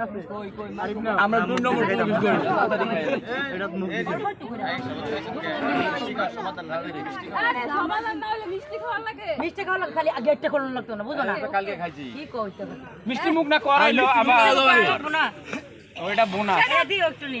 আমরা দুই নম্বর প্রবেশ করি আরে সমাধান না হলে মিষ্টি খাওয়া লাগে। মিষ্টি খাওয়া লাগে, খালি গেটটা খোলানো লাগতো না বুঝো না? কালকে খাইছি। কি কইতে মিষ্টি মুখ না করাইলো আবার। ওইটা বোনা। দিও একটু নি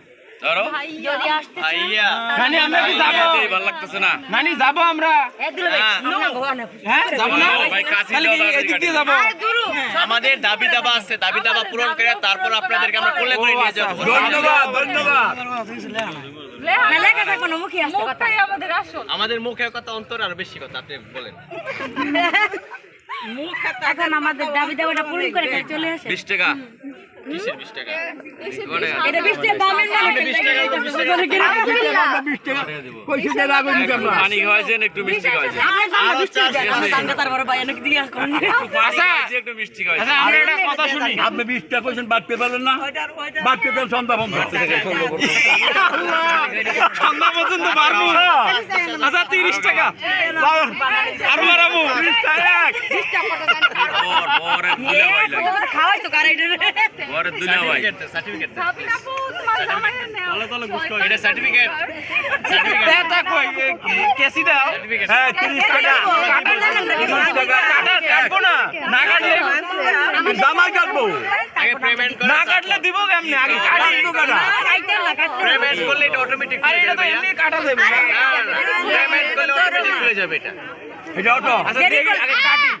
নানি আমরা কি যাব? নানি যাব আমরা? হ্যাঁ। যাব না? তাহলে কি যাব। আমাদের দাবি দাবা আছে দাবি দাবা পূরণ করে তারপর আপনাদেরকে আমরা কোলে করে নিয়ে যাব। ধন্যবাদ ধন্যবাদ। না মুখে কথা। আমাদের মুখের কথা অন্তর আর বেশি কথা আপনি বলেন। এখন আমাদের দাবি দাবাটা পূরণ করে চলে আসে। বিশ টাকা। আচ্ছা, আচ্ছা, কথা শুনি। আপনি 20 টাকা কইছেন বাদ পে পারলেন না? বাদ পে পেন সন্ধ্যা বন্ধ। সন্ধ্যা পর্যন্ত পারব আচ্ছা।, আচ্ছা 30 টাকা। খাওয়াই তো কারাইডারে সার্টিফিকেট ভাবি আপু তোমার জামাইয়ের নেওয়া এটা সার্টিফিকেট হ্যাঁ তিরিশ টাকা। তিরিশ টাকা। কাটবো না। না কাটলে জামাই কাটবো। আগে পেমেন্ট করে না কাটলে দিব কেমনে? আগে কাটা পেমেন্ট করলে এটা অটোমেটিক আরে এটা তো এমনি কাটা যাবে না। পেমেন্ট করলে অটোমেটিক খুলে যাবে এটা। এটা অটো আচ্ছা দেখি আগে কাটি। দাও।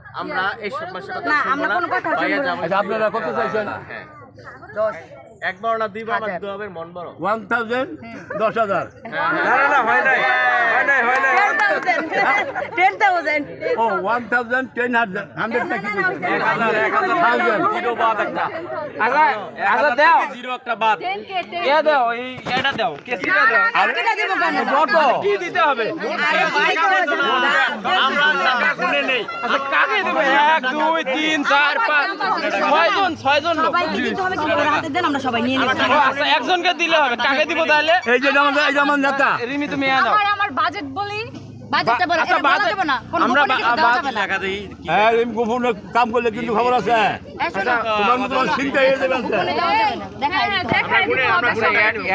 আমরা এই সমস্যার কথা শুনব না। আচ্ছা, আপনারা কত চাইছেন? হ্যাঁ। একবার না দুইবার না দুইবার মন বড়। 1000 10000 না না হয় নাই হয় নাই হয় নাই। 10000 10000 ও 1000 10000 100 টাকা 1000 1000 জিরো বাদ একটা। আচ্ছা আচ্ছা দাও। জিরো একটা বাদ। 10k 10 এ দাও এই এটা দাও কেসিটা দাও। আর এটা দেব কেন কত কি দিতে হবে? আরে ভাই আমরা টাকা গুনে নেই। আচ্ছা কাকে দেব? 1 2 3 4 5 ছয়জন ছয়জন লোক। সবাইকে দিতে হবে কি হাতে দেন আমরা সবাই নিয়ে নেব আচ্ছা একজনকে দিলে হবে কাকে দিব তাহলে? এই যে যেমন এই যেমন নেতা। রিমি তুমি এ আমার আমার বাজেট বলি বাজেটটা বলে আচ্ছা, এটা বলা যাবে না কোনো আমরা গোপনে কিছু বা- দেওয়া বাজেট যাবে না। টাকা দিই হ্যাঁ এরকম গোপনে কাম করলে কিন্তু খবর আছে। তোমার মতো চিন্তা হয়ে যাবে দেখাই। দেখাই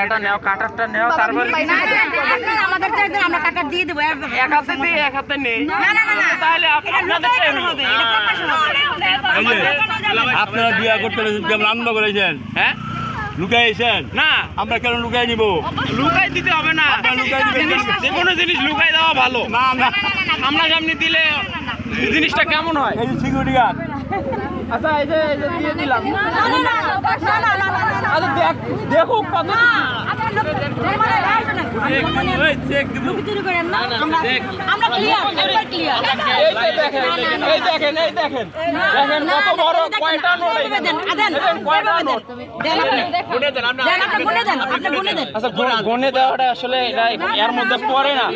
এটা নাও কাটারটা নাও তারপর আপনারা আমাদের তো আমরা টাকা দিয়ে দেবো এক হাতে দিয়ে এক হাতে নেই না না না না তাহলে আপ- আপনাদেরটাই হবে এটা প্রকাশ হবে। আপনারা বিয়া করতে কেমন আনন্দ করেছেন? হ্যাঁ? লুকাইছেন না আমরা কেন লুকাই নিব লুকাই দিতে হবে না লুকাই যে কোনো জিনিস লুকাই দেওয়া ভালো না না আমরা সামনে দিলে জিনিসটা কেমন হয় এই সিকিউরিটি গার্ড আচ্ছা এই যে এই যে দিয়ে দিলাম আচ্ছা দেখ দেখুক কত গনে দেওয়াটা আসলে এর মধ্যে পড়ে না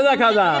দেখা যায়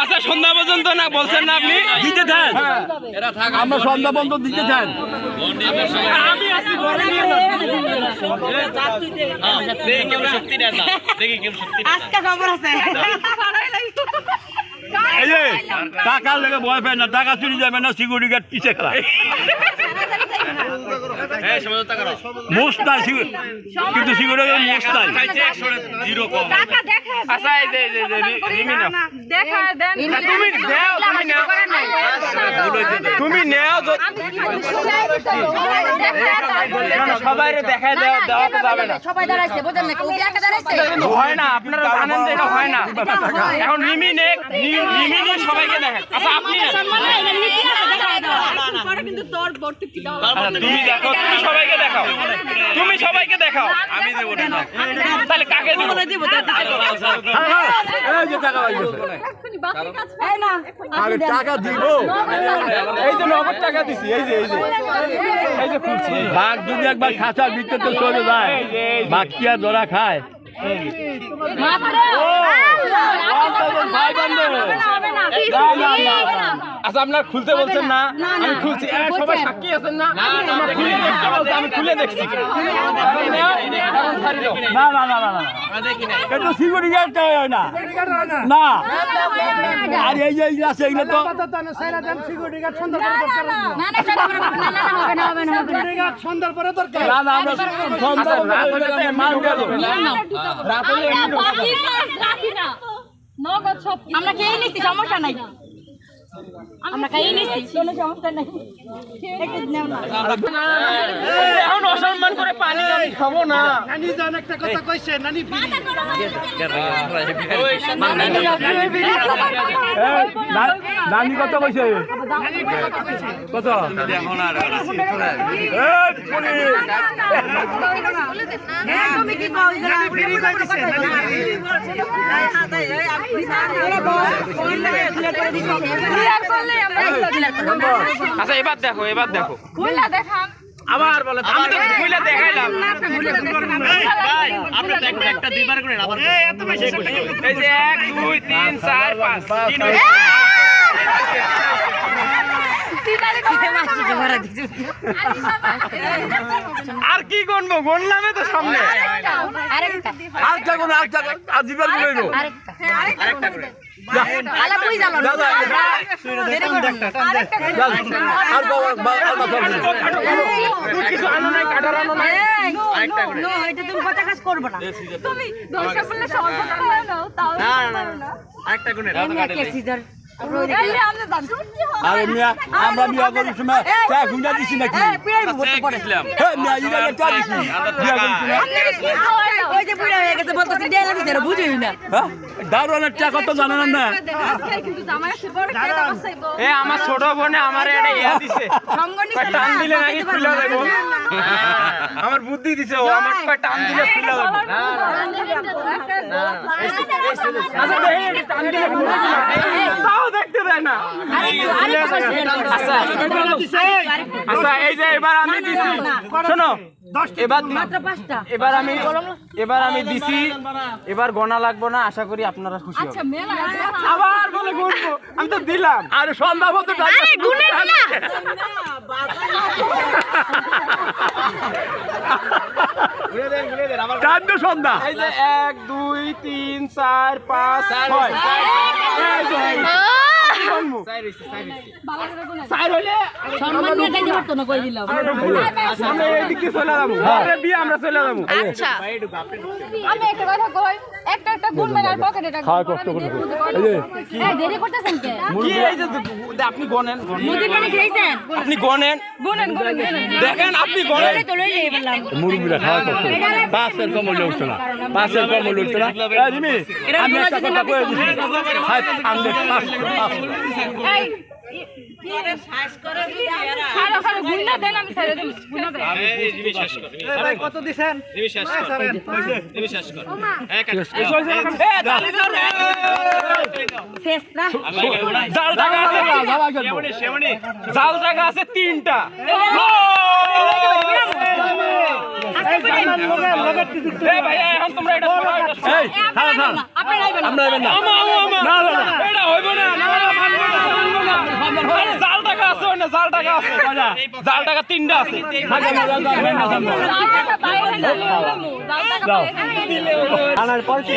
আচ্ছা সন্ধ্যা পর্যন্ত না বলছেন না আপনি? দিতে চান হ্যাঁ। আমরা সন্ধ্যা পর্যন্ত দিতে চান টাকার লেগে ভয় পায় না টাকা চুরি যাবে না সিকিউরিটি গার্ড পিছিয়ে খেলা। এই সমঝোতা নাই কিন্তু সিগারেট মোস্ট নাই জিরো কম দেখা আচ্ছা এই যে যে- রিমি নাও। দেখা দেন। তুমি দেও তুমি নাও। তুমি নেও য- শোনো, সবাইরে দেওয়া দেওয়া তো যাবে না। সবাই দাঁড়াইছে বোঝেন না কেউ একা দাঁড়াইছে? হয় না আপনারা জানেন যে এটা হয় না। এখন রিমি নে রিমি সবাইকে দেখেন। আচ্ছা আপনি আচ্ছা, তুমি দেখো তুমি সবাইকে দেখাও তুমি সবাইকে দেখাও আমি দেবো না তাহলে কাকে দেবো এই যে টাকা লাগবে এই না আরে টাকা দিব এই যে নগদ টাকা দিছি এই যে এই যে এই যে খুলছি বাঘ যদি একবার খাঁচার ভিতরে চলে যায় বাঘ কি আর ধরা খায় আচ্ছা আপনার খুলতে বলছেন না আমি খুলছি সবাই সাক্ষী আছেন না খুলে আমি খুলে দেখছি আপনি নেও, এখন ছাড়ি দাও। না না না না না এটা সিকিউরিটি গার্ড হয় না না আর এই যে এইগুলো আছে এগুলো তো না না সেটা হবে না, না, না, হবে না, হবে না, হবে না। না না আমরা আচ্ছা রাত খেয়ে নিচ্ছি সমস্যা নাই আমরা খেয়ে নিচ্ছি কোনো সমস্যা নাই একটু নাও এখন অসম্মান করে পানি আমি খাব না এই, না- নানি কত কইছে কত এই, পুলিশ। তুমি কি কও ক্লিয়ার করলে আমরা আচ্ছা এবার দেখো এবার দেখো। আবার বলে আমি তো খুলে দেখাইলাম। ভাই আপনি তো একটা- দুইবার করেন আবার এই যে এক দুই তিন চার পাঁচ তিন আর কি গণবো? গণলামে তো সামনে। আরেকটা। আর থাকো আর দিবার করে। দেবো আরেকটা আরেকটা আর মিয়া আমরা করি সময় চা দিছি নাকি হ্যাঁ বিয়া হয়ে হ্যাঁ দারোয়ানের চা কত জানেন না এ আমার ছোট বোনে আমার এটা ইয়া দিছে টান দিলে নাকি দেবো আমার বুদ্ধি দিছে ও আমার কয় টান দিলে দেবো আচ্ছা দেখতে দেয় না আচ্ছা আচ্ছা এই যে এবার আমি দিছি শোনো এবার আমি এবার আমি দিছি এবার গোনা লাগবো না আশা করি আপনারা খুশি আচ্ছা হবেন আবার বলে গুনবো আমি তো দিলাম আরে সন্ধ্যা মতো সন্ধ্যা এক দুই তিন চার পাঁচ ছয় আমরা চলে যাব। আচ্ছা। আমি একটা কথা কই একটা একটা গুণ মেলার পকেটে রাখব খাওয়া কষ্ট করে। এই যে এই দেরি করতেছেন কে? কি এই যে আপনি গনেন মুদির পানি খেয়েছেন? আপনি গনেন গুণেন গুণেন দেখেন আপনি গনেন তো লইলে বললাম। মুরগিরা খাওয়া কষ্ট পাঁচের কম হলে উঠছে না। পাঁচের কম হলে উঠছে না। এই রিমি আমি একটা কথা কয়ে দিছি হাই আনলে পাঁচ পাঁচ এই খালো খালো গুণটা দেন আমি ছেড়ে দেব গুণটা দেন এ, তালি দাও রে। শেষ না জাল টাকা আছে তিনটা আমরা। না না না এটা হইব না, জাল টাকা আছে ওই না, জাল টাকা আছে জাল টাকা তিনটা আছে। আনার পর কি?